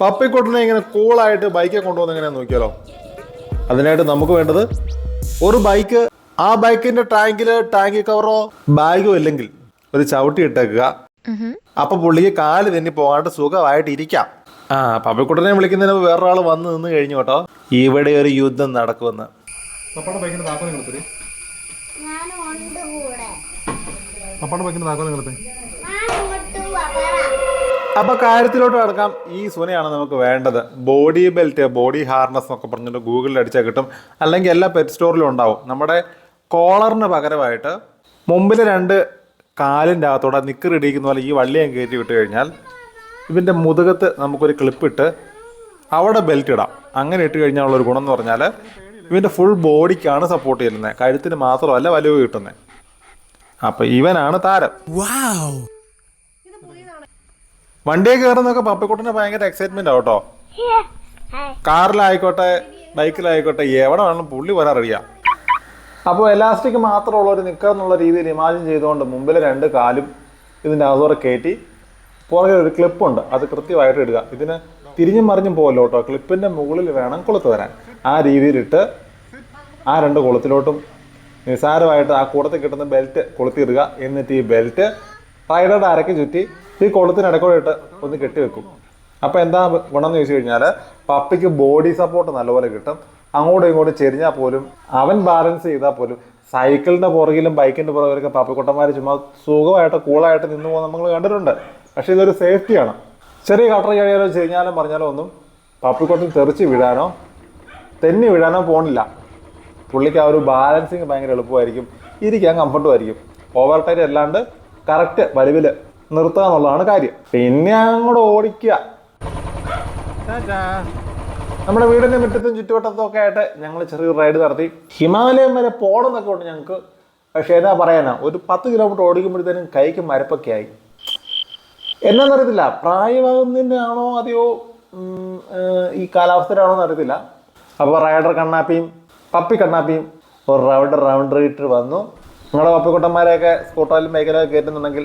പപ്പിക്കുട്ടനെ ഇങ്ങനെ കൂളായിട്ട് ബൈക്കെ കൊണ്ടുവന്ന് എങ്ങനെയാ നോക്കിയാലോ? അതിനായിട്ട് നമുക്ക് വേണ്ടത് ഒരു ബൈക്ക് ആ ബൈക്കിന്റെ ടാങ്കിൽ ടാങ്ക് കവറോ ബാഗോ ഇല്ലെങ്കിൽ ഒരു ചവിട്ടി ഇട്ടേക്കുക. അപ്പൊ പുള്ളിക്ക് കാൽ തന്നെ പോകാണ്ട് സുഖമായിട്ട് ഇരിക്കാം. ആ പപ്പിക്കുട്ടനെ വിളിക്കുന്നതിന് വേറൊരാൾ വന്ന് നിന്ന് കഴിഞ്ഞു കേട്ടോ. ഇവിടെ ഒരു യുദ്ധം നടക്കുമെന്ന്. പപ്പാടെ ബൈക്കിന്റെ താക്കോൽ നിങ്ങളെ ഞാനും ഉണ്ട് കൂടെ പപ്പാടെ ബൈക്കിന്റെ താക്കോൽ നിങ്ങളെ ഞാൻ ഇങ്ങോട്ട് വരാം അപ്പൊ കാര്യത്തിലോട്ട് കടക്കാം. ഈ സുനയാണ് നമുക്ക് വേണ്ടത്. ബോഡി ബെൽറ്റ് ബോഡി ഹാർനസ് എന്നൊക്കെ പറഞ്ഞിട്ട് ഗൂഗിളിൽ അടിച്ചാൽ കിട്ടും. അല്ലെങ്കിൽ എല്ലാ പെറ്റ് സ്റ്റോറിലും ഉണ്ടാവും. നമ്മുടെ കോളറിന് പകരമായിട്ട് മുമ്പിൽ രണ്ട് കാലിന്റെ അകത്തോടെ നിക്കർ ഇടിക്കുന്ന പോലെ ഈ വള്ളിയും കയറ്റി വിട്ട് കഴിഞ്ഞാൽ ഇതിന്റെ മുതുകത്ത് നമുക്കൊരു ക്ലിപ്പിട്ട് അവിടെ ബെൽറ്റ് ഇടാം. അങ്ങനെ ഇട്ട് കഴിഞ്ഞാൽ ഉള്ളൊരു ഗുണം എന്ന് പറഞ്ഞാൽ ഇവന്റെ ഫുൾ ബോഡിക്കാണ് സപ്പോർട്ട് ചെയ്യുന്നത്. കഴുത്തിന് മാത്രമല്ല വലിവ് കിട്ടുന്നത്. അപ്പം ഇവനാണ് താരം. വണ്ടിയെ കയറുന്നൊക്കെ പപ്പിക്കുട്ടന് ഭയങ്കര എക്സൈറ്റ്മെന്റ് ആവട്ടോ കാറിലായിക്കോട്ടെ ബൈക്കിലായിക്കോട്ടെ എവിടെ വേണം പുള്ളി വരാൻ റെഡിയാ അപ്പോൾ എലാസ്റ്റിക് മാത്രമുള്ള ഒരു നിൽക്കുക എന്നുള്ള രീതിയിൽ ഇമാജിൻ ചെയ്തുകൊണ്ട് മുമ്പിലെ രണ്ട് കാലും ഇതിന്റെ അതോടെ കയറ്റി പുറകെ ഒരു ക്ലിപ്പുണ്ട് അത് കൃത്യമായിട്ട് ഇടുക. ഇതിന് തിരിഞ്ഞും മറിഞ്ഞും പോകല്ലോ കേട്ടോ. ക്ലിപ്പിന്റെ മുകളിൽ വേണം കൊളുത്ത് വരാൻ. ആ രീതിയിലിട്ട് ആ രണ്ട് കൊളുത്തിലോട്ടും നിസാരമായിട്ട് ആ കൂടത്തിൽ കിട്ടുന്ന ബെൽറ്റ് കൊളുത്തിയിടുക. എന്നിട്ട് ഈ ബെൽറ്റ് റൈഡറുടെ അരക്ക് ചുറ്റി ഈ കുളത്തിന് ഇട്ട് ഒന്ന് കെട്ടിവെക്കും. അപ്പോൾ എന്താ ഗുണം എന്ന് ചോദിച്ചു കഴിഞ്ഞാൽ പപ്പിക്ക് ബോഡി സപ്പോർട്ട് നല്ലപോലെ കിട്ടും. അങ്ങോട്ടും ഇങ്ങോട്ടും ചെരിഞ്ഞാൽ പോലും അവൻ ബാലൻസ് ചെയ്താൽ പോലും സൈക്കിളിന്റെ പുറകിലും ബൈക്കിന്റെ പുറകിലൊക്കെ പപ്പിക്കുട്ടന്മാർ ചുമ്മാ സുഖമായിട്ട് കൂളായിട്ട് നിന്ന് പോകുന്ന നമ്മൾ കണ്ടിട്ടുണ്ട്. പക്ഷേ ഇതൊരു സേഫ്റ്റിയാണ്. ചെറിയ കട്ടർ കഴിയാലോ ചെരിഞ്ഞാലും പറഞ്ഞാലോ ഒന്നും പപ്പിക്കുട്ടൻ തെറിച്ച് വിടാനോ തെന്നി വിടാനോ പോണില്ല. പുള്ളിക്ക് ആ ഒരു ബാലൻസിങ് ഭയങ്കര എളുപ്പമായിരിക്കും. ഇരിക്കാൻ കംഫർട്ടും ആയിരിക്കും. ഓവർ ടൈറ്റ് അല്ലാണ്ട് കറക്റ്റ് വലിവിൽ നിർത്തുക എന്നുള്ളതാണ് കാര്യം. പിന്നെ അങ്ങോട്ട് ഓടിക്കുക. നമ്മുടെ വീടിന്റെ മുറ്റത്തും ചുറ്റുവട്ടത്തും ഒക്കെ ആയിട്ട് ഞങ്ങൾ ചെറിയൊരു റൈഡ് നടത്തി. ഹിമാലയം വരെ പോകണമെന്നൊക്കെ ഉണ്ട് ഞങ്ങൾക്ക് പക്ഷേ എന്നാ പറയാനാ ഒരു പത്ത് കിലോമീറ്റർ ഓടിക്കുമ്പോഴത്തേനും കൈക്ക് മരപ്പൊക്കെ ആയി. എന്നാന്നറിയത്തില്ല പ്രായമാകുന്നതിന്റെ ആണോ അതെയോ ഈ കാലാവസ്ഥയിലാണോന്ന് അറിയത്തില്ല എന്നറിയത്തില്ല. അപ്പോൾ റൈഡർ കണ്ണാപ്പിയും പപ്പി കണ്ണാപ്പിയും ഒരു റൗണ്ട് റൗണ്ട് റീറ്റർ വന്നു. നിങ്ങളുടെ പപ്പിക്കുട്ടന്മാരെയൊക്കെ സ്കൂട്ടറിലും ബൈക്കിലൊക്കെ കയറ്റുന്നുണ്ടെങ്കിൽ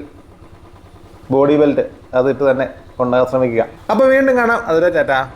ബോഡി ബെൽറ്റ് അതിട്ട് തന്നെ കൊണ്ടുപോകാൻ ശ്രമിക്കുക. അപ്പോൾ വീണ്ടും കാണാം. അതുവരെ ചേട്ടാ